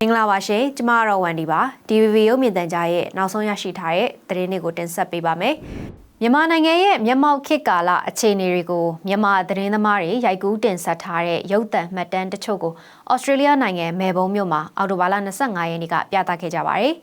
မင်္ဂလာပါရှင်ကျမကတော့ဝန်ဒီပါ DVB ရုပ်မြင်သံကြားရဲ့နောက်ဆုံးရရှိထားတဲ့သတင်းတွေကိုတင်ဆက်ပေးပါမယ်မြန်မာနိုင်ငံရဲ့မျက်မှောက်ခေတ်ကာလအခြေအနေတွေကိုမြန်မာသတင်းသမားတွေရိုက်ကူးတင်ဆက်ထားတဲ့ရုပ်သံမှတ်တမ်းတချို့ကိုဩစတြေးလျနိုင်ငံမဲဘုံမြို့မှာအော်တိုဘာလ25ရက်နေ့ကပြသခဲ့ကြပါတယ်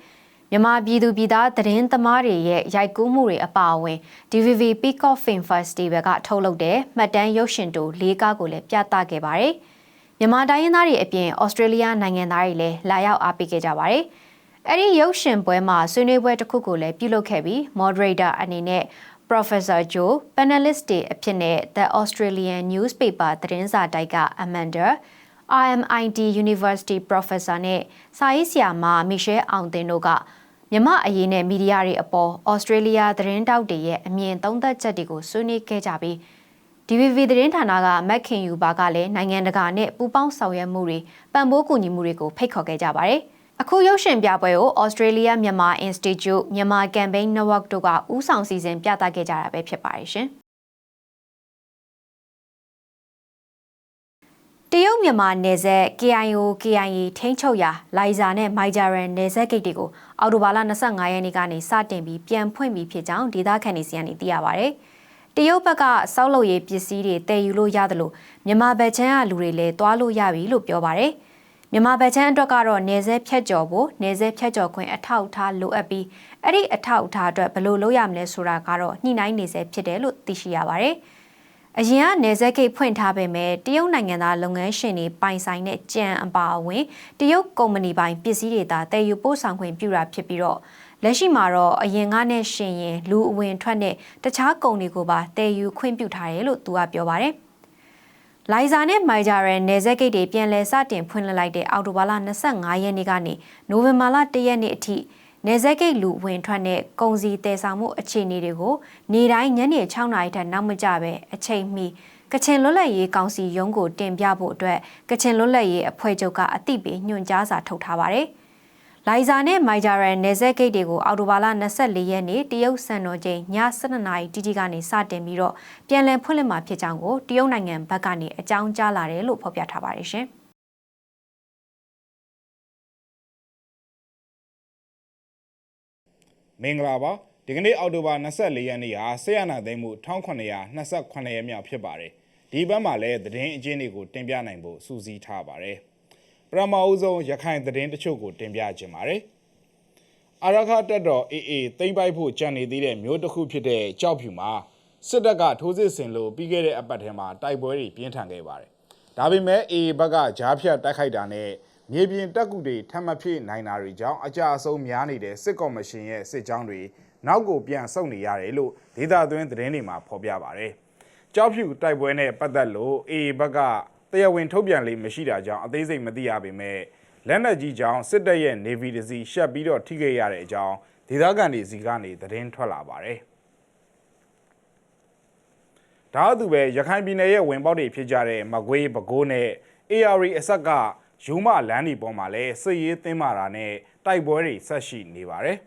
မြန်မာပြည်သူပြည်သားသတင်းသမားတွေရဲ့ရိုက်ကူးမှုတွေအပါအဝင် DVB Peacock Film Festival ကထုတ်လုပ်တဲ့မှတ်တမ်းရုပ်ရှင်တူ၄ကားကိုလည်းပြသခဲ့ပါတယ်။ မြန်မာတိုင်းရင်းသားတွေအပြင်ဩစတြေးလျနိုင်ငံသားတွေလည်းလာရောက်အားပေးခဲ့ကြပါတယ်။အဲ့ဒီရုပ်ရှင်ပွဲမှာဆွေးနွေးပွဲတစ်ခုကိုလည်းပြုလုပ်ခဲ့ပြီး moderator အနေနဲ့ Professor Joe panelist တွေအဖြစ်နဲ့ The Australian Newspaper သတင်းစာတိုက်က Amanda RMIT University Professor နဲ့စာရေးဆရာမမီရှဲအောင်တင်တို့ကမြမအရေးနဲ့မီဒီယာတွေအပေါ်ဩစတြေးလျသတင်းတောက်တွေရဲ့အမြင်သုံးသပ်ချက်တွေကိုဆွေးနွေးခဲ့ကြပြီး DVB သတင်းဌာနကမက်ခင်ယူပါကလည်းနိုင်ငံတကာနဲ့ပူးပေါင်းဆောင်ရွက်မှုတွေပံ့ပိုးကူညီမှုတွေကိုဖိတ်ခေါ်ခဲ့ကြပါတယ်။အခုရုပ်ရှင်ပြပွဲကို Australia Myanmar Institute မြန်မာ Campaign Network တို့ကဦးဆောင်စီစဉ်ပြသခဲ့ကြတာပဲဖြစ်ပါတယ်ရှင်။တရုတ်မြန်မာနယ်စပ် KIO KIA ထိန်းချုပ်ရာလိုင်ဇာနဲ့မိုင်ဂျာရန်နယ်စပ်ဂိတ်တွေကိုအော်တိုဘာလ25ရက်နေ့ကနေစတင်ပြီးပြန်ဖွင့်ပြီးဖြစ်ကြောင်းဒေသခံတွေစီကနေသိရပါဗျ။ တရုတ်ဘက်ကစောက်လုပ်ရေးပစ္စည်းတွေတည်ယူလို့ရတယ်လို့မြန်မာဘက်ချမ်းကလူတွေလည်းတွားလို့ရပြီလို့ပြောပါတယ်။မြန်မာဘက်ချမ်းအတွက်ကတော့နေဆက်ဖြတ်ကျော်ဖို့နေဆက်ဖြတ်ကျော်ခွင့်အထောက်အထားလိုအပ်ပြီးအဲ့ဒီအထောက်အထားအတွက်ဘယ်လိုလုပ်ရမလဲဆိုတာကတော့ညှိနှိုင်းနေစေဖြစ်တယ်လို့သိရှိရပါတယ်။အရင်ကနေဆက်ဂိတ်ဖွင့်ထားပေမဲ့တရုတ်နိုင်ငံသားလုပ်ငန်းရှင်တွေပိုင်ဆိုင်တဲ့ကြံအပါအဝင်တရုတ်ကုမ္ပဏီပိုင်ပစ္စည်းတွေသာတည်ယူပို့ဆောင်ခွင့်ပြုတာဖြစ်ပြီးတော့ လက်ရှိမှာတော့အရင်ကနဲ့ရှင်ရင်လူအဝင်ထွက်နဲ့တခြားကုန်တွေကိုပါတည်ယူခွင့်ပြုထားတယ်လို့သူကပြောပါတယ်။လိုင်ဇာနဲ့မိုင်ဂျာရန်နယ်စပ်ဂိတ်တွေပြန်လည်စတင်ဖွင့်လှစ်လိုက်တဲ့အော်တိုဘာလ25ရက်နေ့ကနေနိုဝင်ဘာလ1ရက်နေ့အထိနေဇက်ဂိတ်လူဝင်ထွက်တဲ့ကုန်စည်တည်ဆောင်မှုအခြေအနေတွေကိုနေတိုင်းညနေ6နာရီထက်နောက်မကျပဲအချိန်မီကချင်လွတ်လပ်ရေးကောင်စီရုံးကိုတင်ပြဖို့အတွက်ကချင်လွတ်လပ်ရေးအဖွဲ့ချုပ်ကအသိပေးညွှန်ကြားစာထုတ်ထားပါတယ်။ လိုင်ဇာနဲ့မိုင်ဂျာရန်နေဇက်ဂိတ်တွေကိုအော်တိုဘာလ24ရက်နေ့တရုတ်စံတော်ချိန်ည7:00နာရီတိတိကနေစတင်ပြီးတော့ပြန်လည်ဖွင့်လှစ်မှာဖြစ်ကြောင်းကိုတရုတ်နိုင်ငံဘက်ကနေအကြောင်းကြားလာတယ်လို့ဖော်ပြထားပါတယ်ရှင်။မင်္ဂလာပါဒီကနေ့အောက်တိုဘာ24ရက်နေ့ဟာဆေးရနာသိမ်းမှု1928ရက်မြောက်ဖြစ်ပါတယ်ဒီဘက်မှာလည်းသတင်းအကျဉ်းတွေကိုတင်ပြနိုင်ဖို့စူးစီးထားပါတယ် ပရမအုပ်ဆုံးရခိုင်သတင်းတချို့ကိုတင်ပြခြင်းပါတယ်အာရခတက်တော်အေးအေးသိမ့်ပိုက်ဖို့ကြံနေသေးတဲ့မျိုးတစ်ခုဖြစ်တဲ့ကြောက်ဖြူမှာစစ်တပ်ကထိုးစစ်ဆင်လို့ပြီးခဲ့တဲ့အပတ်ထဲမှာတိုက်ပွဲတွေပြင်းထန်ခဲ့ပါတယ်ဒါပေမဲ့အေးဘက်ကဂျားဖြတ်တိုက်ခိုက်တာနဲ့မြေပြင်တက်ကူတွေထပ်မဖြစ်နိုင်တာတွေကြောင့်အကြအဆုံးများနေတဲ့စစ်ကော်မရှင်ရဲ့စစ်ကြောင်းတွေနောက်ကိုပြန်ဆုတ်နေရတယ်လို့ဒေသသွင်းသတင်းတွေမှာဖော်ပြပါဗျ။ကြောက်ဖြူတိုက်ပွဲနဲ့ပတ်သက်လို့အေဘက်က တရားဝင်ထုတ်ပြန်လေးမရှိတာကြောင့်အသေးစိတ်မသိရပေမဲ့လက်နက်ကြီးကြောင့်စစ်တပ်ရဲ့ Navy တစီရှက်ပြီးတော့ထိခဲ့ရတဲ့အကြောင်းဒေသခံတွေစီကနေသတင်းထွက်လာပါတယ်။ဒါအတူပဲရခိုင်ပြည်နယ်ရဲ့ဝင်ပေါက်တွေဖြစ်ကြတဲ့မကွေးပဲခူးနဲ့ AR အဆက်ကယူမလန်းဒီပေါ်မှာလည်းစစ်ရေးသင်းမာတာနဲ့တိုက်ပွဲတွေဆက်ရှိနေပါတယ်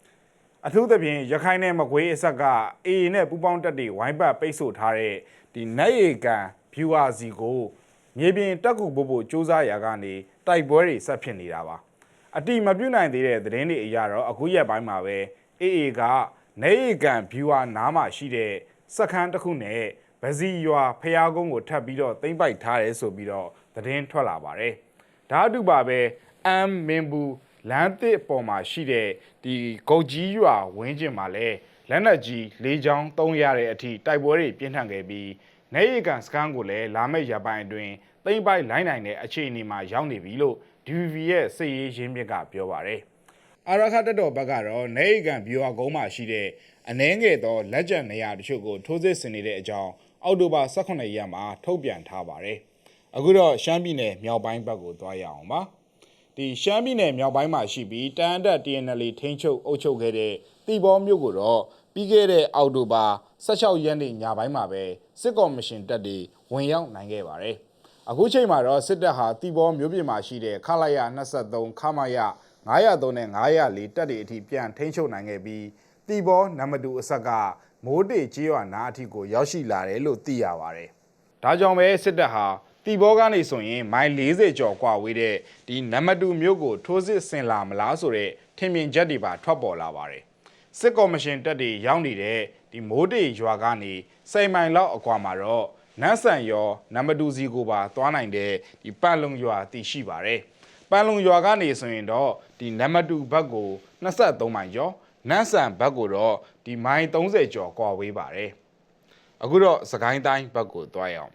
။အထူးသဖြင့်ရခိုင်နဲ့မကွေးအဆက်ကအေအေနဲ့ပူပေါင်းတက်တွေဝိုင်းပတ်ပိတ်ဆို့ထားတဲ့ဒီနက်ရီကန် viewer စီကိုမြေပြင်တက်ကူဖို့ဖို့စူးစမ်းရာကနေတိုက်ပွဲတွေဆက်ဖြစ်နေတာပါ။အတိမပြုတ်နိုင်သေးတဲ့သတင်းတွေအရတော့အခုရက်ပိုင်းမှာပဲအေအေကနေရီကန် viewer နားမှာရှိတဲ့စခန်းတစ်ခုနဲ့ဗဇီရွာဖျားကုန်းကိုထပ်ပြီးတော့သိမ့်ပိုက်ထားတယ်ဆိုပြီးတော့သတင်းထွက်လာပါတယ်။ဓာတ်တူပါပဲအမ်မင်ဘူးလမ်းသစ်ပေါ်မှာရှိတဲ့ဒီဂုတ်ကြီးရွာဝင်းကျင်မှာလည်းလက်နက်ကြီးလေးချောင်းသုံးရတဲ့အထိတိုက်ပွဲတွေပြင်းထန်ခဲ့ပြီး နေရီကန်စကန်ကိုလည်းလာမယ့်ရပိုင်းအတွင်းသိမ့်ပိုက်လိုင်းနိုင်တဲ့အခြေအနေမှာရောက်နေပြီလို့ DVB ရဲ့စစ်ရေးရင်းမြစ်ကပြောပါတယ်။အာရခတက်တော်ဘက်ကတော့နေရီကန်ဘီယွာကုန်းမှာရှိတဲ့အနှဲငယ်သောလက်ကျန်နေရာတချို့ကိုထိုးစစ်ဆင်နေတဲ့အကြောင်းအောက်တိုဘာ18ရက်မှာထုတ်ပြန်ထားပါတယ်။အခုတော့ရှမ်းပြည်နယ်မြောက်ပိုင်းဘက်ကိုသွားရအောင်ပါ။ဒီရှမ်းပြည်နယ်မြောက်ပိုင်းမှာရှိပြီးတန်အတက် TNL ထိန်းချုပ်အုပ်ချုပ်ခဲ့တဲ့တီဘောမြို့ကိုတော့ ပြီးခဲ့တဲ့အောက်တိုဘာ16ရက်နေ့ညပိုင်းမှာပဲစစ်ကော်မရှင်တပ်တွေဝင်ရောက်နိုင်ခဲ့ပါတယ်။အခုချိန်မှာတော့စစ်တပ်ဟာတီဘောမြို့ပြင်မှာရှိတဲ့ခလာရ23ခမရ903နဲ့904တပ်တွေအထိပြန်ထိန်းချုပ်နိုင်ခဲ့ပြီးတီဘောနံပါတ်2အဆက်ကမိုးတေကျေးရွာနားအထိကိုရောက်ရှိလာတယ်လို့သိရပါတယ်။ဒါကြောင့်ပဲစစ်တပ်ဟာ တီဘောကနေဆိုရင်မိုင်40ကျော်กว่าဝေးတဲ့ဒီနံပါတ်2မြို့ကိုထိုးစစ်ဆင်လာမလားဆိုတဲ့ထင်မြင်ချက်တွေပါထွက်ပေါ်လာပါတယ် စစ်ကော်မရှင်တပ်တွေရောက်နေတဲ့ဒီမိုးတေရွာကနေစိန်မိုင်လောက်အကွာမှာတော့နန်းဆန်ရောနံပါတ်2စီကိုပါသွားနိုင်တဲ့ဒီပန့်လုံရွာတည်ရှိပါတယ်ပန့်လုံရွာကနေဆိုရင်တော့ဒီနံပါတ်2ဘက်ကို23မိုင်ကျော်နန်းဆန်ဘက်ကိုတော့ဒီမိုင်30ကျော်ကွာဝေးပါတယ်အခုတော့စကိုင်းတိုင်းဘက်ကိုသွားရအောင်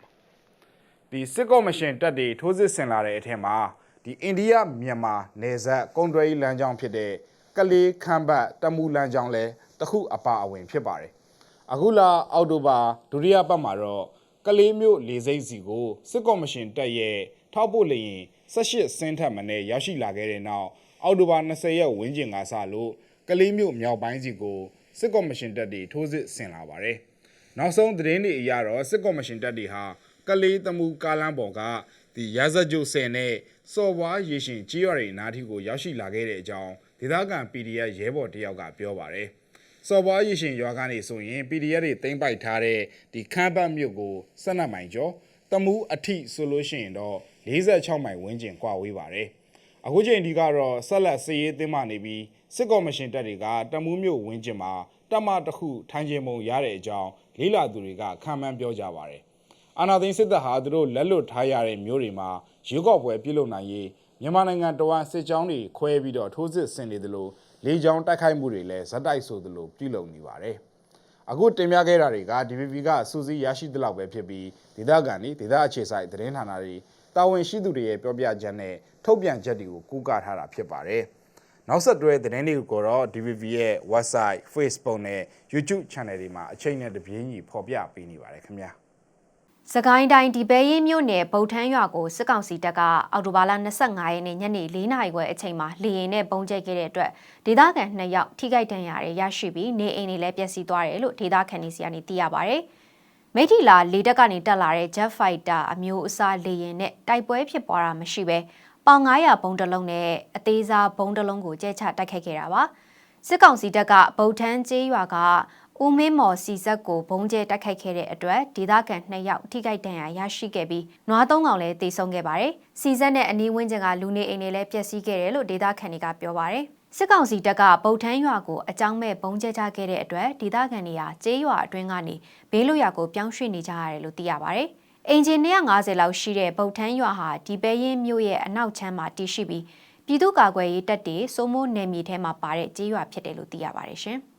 ဒီစစ်ကော်မရှင်တပ်တွေထိုးစစ်ဆင်လာတဲ့အထက်မှာဒီအိန္ဒိယမြန်မာနယ်စပ်ကုန်သွယ်ရေးလမ်းကြောင်းဖြစ်တဲ့ ကလေးခမ်းဘတ်တမူလမ်းကြောင်းလဲတစ်ခုအပါအဝင်ဖြစ်ပါတယ်။အခုလာအောက်တိုဘာဒုတိယပတ်မှာတော့ကလေးမျိုးလေစိမ့်စီကိုစစ်ကော်မရှင်တပ်ရဲ့ထောက်ပို့လျင်18စင်းထက်မနည်းရောက်ရှိလာခဲ့တဲ့နောက်အောက်တိုဘာ20ရက်ဝန်းကျင်ကစလို့ကလေးမျိုးမြောက်ပိုင်းစီကိုစစ်ကော်မရှင်တပ်တွေထိုးစစ်ဆင်လာပါတယ်။နောက်ဆုံးသတင်းတွေအရတော့စစ်ကော်မရှင်တပ်တွေဟာကလေးတမှုကားလမ်းပေါ်ကဒီရာဇကြိုဆယ်နဲ့စော်ဘွားရေရှင်ကြီးရွာတွေနားထိကိုရောက်ရှိလာခဲ့တဲ့အကြောင်း ဒေသခံ PDF ရဲဘော်တယောက်ကပြောပါတယ်။စော်ဘွားရေရှင်ရွာကနေဆိုရင် PDF တွေတင်ပိုက်ထားတဲ့ဒီခမ်းပတ်မြို့ကို12မိုင်ကျော်တမှုအထိဆိုလို့ရှိရင်တော့46မိုင်ဝန်းကျင်ကွာဝေးပါတယ်။အခုချိန်ဒီကတော့ဆက်လက်စစ်ရေးအသင်းမှနေပြီးစစ်ကော်မရှင်တပ်တွေကတမူးမြို့ဝင်းကျင်မှာတပ်မတစ်ခုထိုင်ခြင်းပုံရတဲ့အကြောင်းလေးလာသူတွေကခံမှန်းပြောကြပါတယ်။အာနာသိန်းစစ်တပ်ဟာသူတို့လက်လွတ်ထားရတဲ့မျိုးတွေမှာရွေးကောက်ပွဲပြုလုပ်နိုင်ရေး မြန်မာနိုင်ငံတော်ဝန်စစ်ကြောင်းတွေခွဲပြီးတော့ထိုးစစ်ဆင်နေသလိုလေကြောင်းတိုက်ခိုက်မှုတွေလည်းဇက်တိုက်ဆိုသလိုပြုလုပ်နေပါတယ်။အခုတင်ပြခဲ့တာတွေက DVB ကစူးစီးရရှိသလောက်ပဲဖြစ်ပြီးဒေသခံတွေဒေသအခြေဆိုင်သတင်းဌာနတွေတာဝန်ရှိသူတွေရဲ့ပြောပြချက်နဲ့ထုတ်ပြန်ချက်တွေကိုကူးကားထားတာဖြစ်ပါတယ်။နောက်ဆက်တွဲသတင်းတွေကိုတော့ DVB ရဲ့ website, Facebook နဲ့ YouTube channel တွေမှာအချိန်နဲ့တပြေးညီဖော်ပြပေးနေပါတယ်ခင်ဗျာ။ စကိုင်းတိုင်းဒီပဲရင်မြို့နယ်ဗုတ်ထန်းရွာကိုစစ်ကောင်စီတပ်ကအော်တိုဘာလ25ရက်နေ့ညနေ4နာရီခွဲအချိန်မှာလေရင်နဲ့ပုံကျဲခဲ့တဲ့အတွက်ဒေသခံ2ယောက်ထိခိုက်ဒဏ်ရာတွေရရှိပြီးနေအိမ်တွေလည်းပျက်စီးသွားတယ်လို့ဒေသခံတွေစီကနေသိရပါဗျ။မိထီလာလေတပ်ကနေတက်လာတဲ့ Jet Fighter အမျိုးအစားလေရင်နဲ့တိုက်ပွဲဖြစ်ပွားတာမရှိဘဲပေါင်900ဘုံတစ်လုံးနဲ့အသေးစားဘုံတစ်လုံးကိုကျဲချတိုက်ခိုက်ခဲ့တာပါ။စစ်ကောင်စီတပ်ကဗုတ်ထန်းကျေးရွာက ဦးမင်းမော်စီဇက်ကိုဘုံကျဲတိုက်ခိုက်ခဲ့တဲ့အတွက်ဒေသခံ2ယောက်ထိခိုက်ဒဏ်ရာရရှိခဲ့ပြီးနွားသုံးကောင်လည်းတေဆုံးခဲ့ပါတယ်။စီဇက်နဲ့အနီးဝန်းကျင်ကလူနေအိမ်တွေလည်းပျက်စီးခဲ့တယ်လို့ဒေသခံတွေကပြောပါတယ်။စစ်ကောင်စီတပ်ကဗုတ်ထန်းရွာကိုအကြောင်းမဲ့ဘုံကျဲချခဲ့တဲ့အတွက်ဒေသခံတွေဟာကျေးရွာအတွင်းကနေဘေးလွတ်ရာကိုပြောင်းရွှေ့နေကြရတယ်လို့သိရပါတယ်။အင်ဂျင်250လောက်ရှိတဲ့ဗုတ်ထန်းရွာဟာဒီပဲရင်မြို့ရဲ့အနောက်ချမ်းမှာတည်ရှိပြီးပြည်သူ့ကာကွယ်ရေးတပ်တွေစိုးမိုးနယ်မြေထဲမှာပါတဲ့ကျေးရွာဖြစ်တယ်လို့သိရပါတယ်ရှင်။